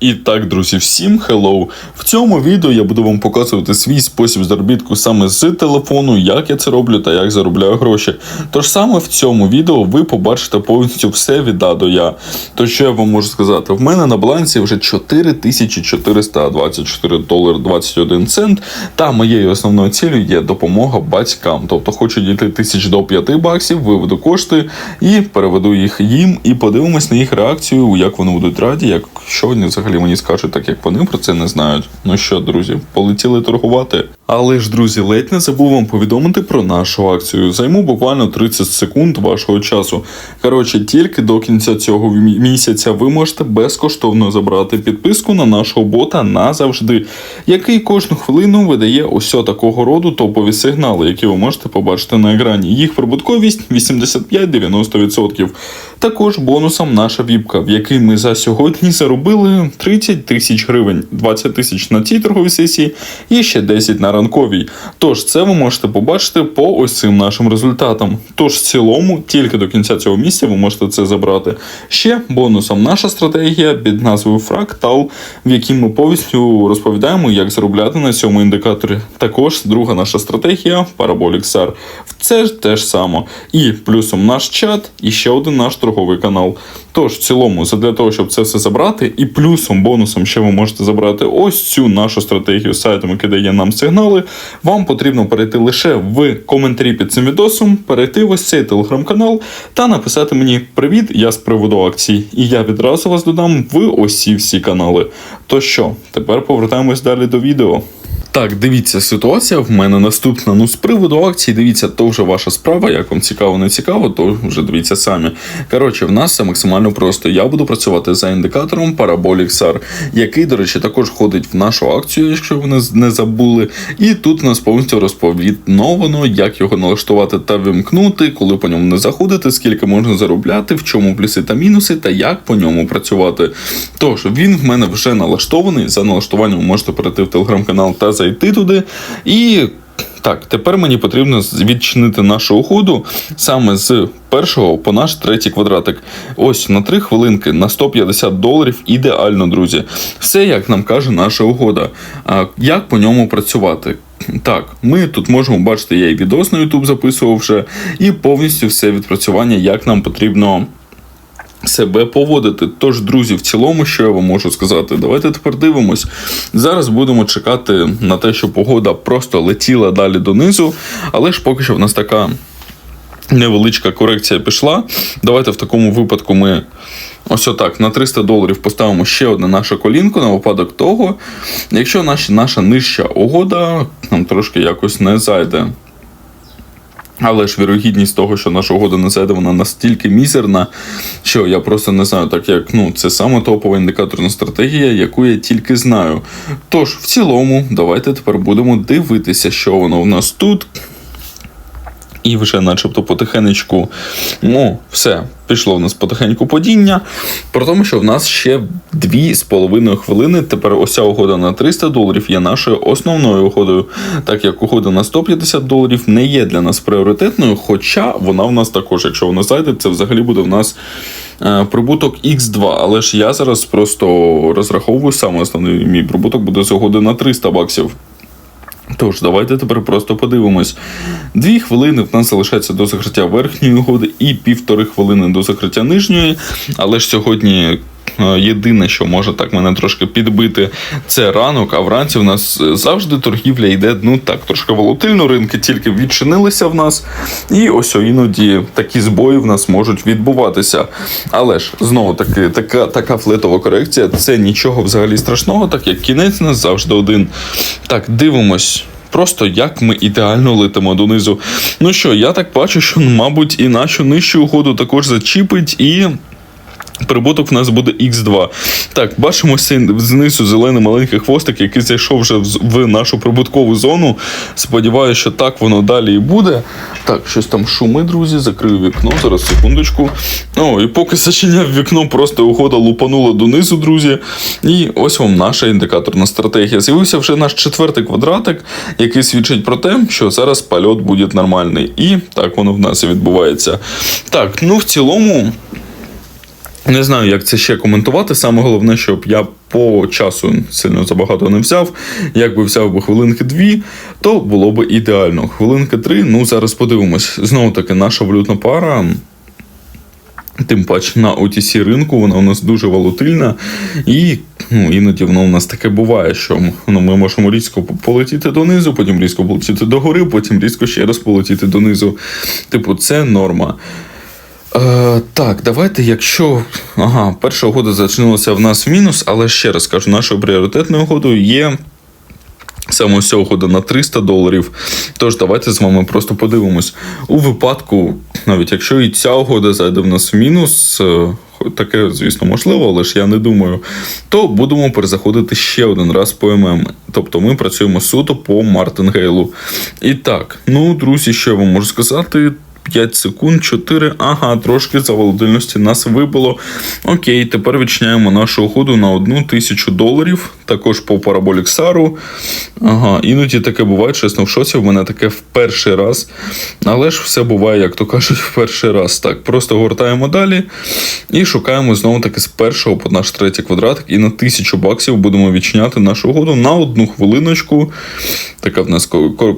І так, друзі, всім hello! В цьому відео я буду вам показувати свій спосіб заробітку саме з телефону, як я це роблю та як заробляю гроші. Тож саме в цьому відео ви побачите повністю все від А до Я. То що я вам можу сказати? В мене на балансі вже 4424 долари 21 цент. Та моєю основною цілею є допомога батькам. Тобто хочу дійти тисяч до 5 баксів, виведу кошти і переведу їх їм, і подивимось на їх реакцію, як вони будуть раді, як що вони взагалі мені скажуть, так як вони про це не знають. Ну що, друзі, полетіли торгувати. Але ж, друзі, ледь не забув вам повідомити про нашу акцію. Займу буквально 30 секунд вашого часу. Коротше, тільки до кінця цього місяця ви можете безкоштовно забрати підписку на нашого бота назавжди, який кожну хвилину видає ось такого роду топові сигнали, які ви можете побачити на екрані. Їх прибутковість 85-90%. Також бонусом наша віпка, в якій ми за сьогодні заробили 30 тисяч гривень, 20 тисяч на цій торговій сесії і ще 10 на ранковій. Тож це ви можете побачити по ось цим нашим результатам. Тож в цілому, тільки до кінця цього місяця ви можете це забрати. Ще бонусом наша стратегія під назвою Фрактал, в якій ми повністю розповідаємо, як заробляти на цьому індикаторі. Також друга наша стратегія Parabolic SAR. Це ж те ж саме. І плюсом наш чат, і ще один наш торговий канал. Тож, в цілому, для того, щоб це все забрати, і плюсом, бонусом ще ви можете забрати ось цю нашу стратегію з сайтом, який дає нам сигнали. Вам потрібно перейти лише в коментарі під цим відосом, перейти в ось цей телеграм-канал та написати мені Привіт, я з приводу акцій. І я відразу вас додам в ось ці всі канали. То що, тепер повертаємось далі до відео. Так, дивіться, ситуація в мене наступна. Ну, з приводу акцій, дивіться, то вже ваша справа. Як вам цікаво, не цікаво, то вже дивіться самі. Коротше, в нас все максимально просто. Я буду працювати за індикатором Parabolic SAR, який, до речі, також входить в нашу акцію, якщо ви не, забули. І тут у нас повністю розповідновано, як його налаштувати та вимкнути, коли по ньому не заходити, скільки можна заробляти, в чому плюси та мінуси, та як по ньому працювати. Тож, він в мене вже налаштований. За налаштуванням можете перейти в телеграм-канал та зайти туди. І так, тепер мені потрібно відчинити нашу угоду саме з першого по наш третій квадратик. Ось на 3 хвилинки на 150 доларів ідеально, друзі. Все як нам каже наша угода. А як по ньому працювати? Так, ми тут можемо бачити, я і відос на YouTube записував вже, і повністю все відпрацювання, як нам потрібно себе поводити. Тож, друзі, в цілому, що я вам можу сказати, давайте тепер дивимось. Зараз будемо чекати на те, що погода просто летіла далі донизу, але ж поки що в нас така. Невеличка корекція пішла. Давайте в такому випадку ми ось отак на 300 доларів поставимо ще одне наше колінко на випадок того, якщо наша, наша нижча угода нам трошки якось не зайде. Але ж вірогідність того, що наша угода не зайде, вона настільки мізерна, що я просто не знаю, так як ну, це саме топова індикаторна стратегія, яку я тільки знаю. Тож, в цілому, давайте тепер будемо дивитися, що воно в нас тут. І вже начебто потихенечку, ну, все, пішло в нас потихеньку падіння. Про тому, що в нас ще 2,5 хвилини. Тепер ось ця угода на 300 доларів є нашою основною угодою, так як угода на 150 доларів не є для нас пріоритетною, хоча вона в нас також, якщо вона зайде, це взагалі буде в нас е, прибуток X2. Але ж я зараз просто розраховую саме основний мій прибуток буде з угоди на 300 баксів. Тож, давайте тепер просто подивимось. Дві хвилини в нас залишається до закриття верхньої угоди і півтори хвилини до закриття нижньої. Але ж сьогодні єдине, що може так мене трошки підбити, це ранок, а вранці в нас е, завжди торгівля йде ну так, трошки волатильно, ринки тільки відчинилися в нас. І ось іноді такі збої в нас можуть відбуватися. Але ж знову таки, така, така флетова корекція це нічого взагалі страшного, так як кінець нас завжди один. Так, дивимось. Просто як ми ідеально летимо донизу. Ну що, я так бачу, що, мабуть, і нашу нижчу угоду також зачіпить, і Прибуток в нас буде X2. Так, бачимо знизу зелений маленький хвостик, який зайшов вже в нашу прибуткову зону. Сподіваюся, що так воно далі і буде. Так, щось там шуми, друзі, закрию вікно. Зараз секундочку. О, і поки зачиняв вікно, просто угода лупанула донизу, друзі. І ось вам наша індикаторна стратегія. З'явився вже наш четвертий квадратик, який свідчить про те, що зараз польот буде нормальний. І так воно в нас і відбувається. Так, ну в цілому. Не знаю, як це ще коментувати. Саме головне, щоб я по часу сильно забагато не взяв. Якби взяв би хвилинки дві, то було б ідеально. Хвилинки три, ну зараз подивимось. Знову таки, наша валютна пара. Тим паче на OTC ринку вона у нас дуже волатильна, і ну, іноді воно у нас таке буває, що ну, ми можемо різко полетіти донизу, потім різко полетіти догори, потім різко ще раз полетіти донизу. Типу, це норма. Е, так, давайте, якщо. Ага, перша угода зачинилася в нас в мінус, але ще раз кажу, нашою пріоритетною угодою є. Саме ця угода на 300 доларів. Тож давайте з вами просто подивимось. У випадку, навіть якщо і ця угода зайде в нас в мінус, е, таке, звісно, можливо, але ж я не думаю, то будемо перезаходити ще один раз по ММ. Тобто ми працюємо суто по Мартингейлу. І так, ну, друзі, що я вам можу сказати? 5 секунд, 4. Ага, трошки за волатильності нас вибило. Окей, тепер відчиняємо нашу угоду на 1 тисячу доларів. Також по параболік Сару. Ага, іноді таке буває, чесно, в шоці. В мене таке в перший раз. Але ж все буває, як то кажуть, в перший раз. Так, просто гортаємо далі і шукаємо знову таки з першого по наш третій квадратик. І на 1000 баксів будемо відчиняти нашу угоду на одну хвилиночку. Така в нас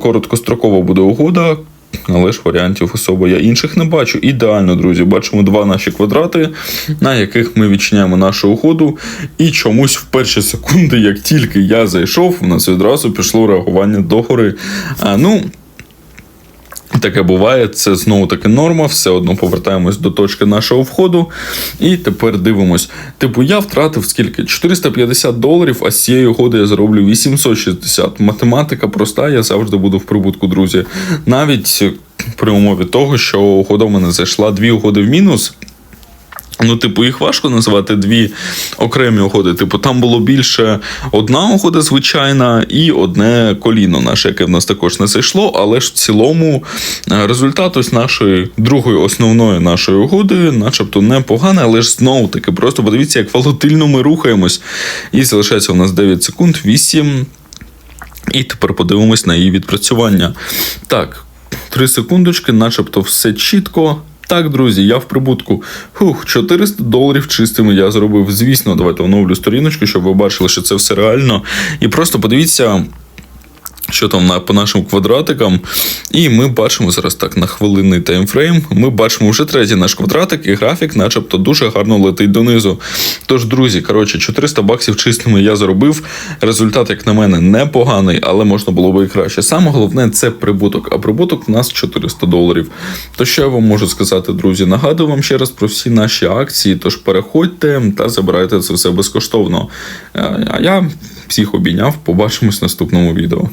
короткострокова буде угода. Але ж варіантів особо я інших не бачу. Ідеально, друзі, бачимо два наші квадрати, на яких ми відчиняємо нашу угоду. І чомусь в перші секунди, як тільки я зайшов, у нас відразу пішло реагування догори. А, ну, Таке буває, це знову таки норма, все одно повертаємось до точки нашого входу. І тепер дивимось. Типу, я втратив скільки? 450 доларів, а з цієї угоди я зароблю 860. Математика проста, я завжди буду в прибутку, друзі. Навіть при умові того, що угода в мене зайшла дві угоди в мінус. Ну, типу, їх важко називати дві окремі угоди. Типу, там було більше одна угода звичайна і одне коліно наше, яке в нас також не зайшло. Але ж в цілому е, результат ось нашої другої основної нашої угоди, начебто непоганий, але ж знову таки, просто подивіться, як волатильно ми рухаємось. І залишається у нас 9 секунд, 8. І тепер подивимось на її відпрацювання. Так, 3 секундочки, начебто все чітко. Так, друзі, я в прибутку. Хух, 400 доларів чистими я зробив. Звісно, давайте оновлю сторіночку, щоб ви бачили, що це все реально. І просто подивіться. Що там на, по нашим квадратикам, і ми бачимо зараз так на хвилинний таймфрейм. Ми бачимо вже третій наш квадратик, і графік, начебто, дуже гарно летить донизу. Тож, друзі, коротше, 400 баксів чистими я заробив. Результат, як на мене, непоганий, але можна було би і краще. Саме головне це прибуток. А прибуток в нас 400 доларів. То що я вам можу сказати, друзі? Нагадую вам ще раз про всі наші акції. Тож переходьте та забирайте це все безкоштовно. Е, А я всіх обійняв. Побачимось в наступному відео.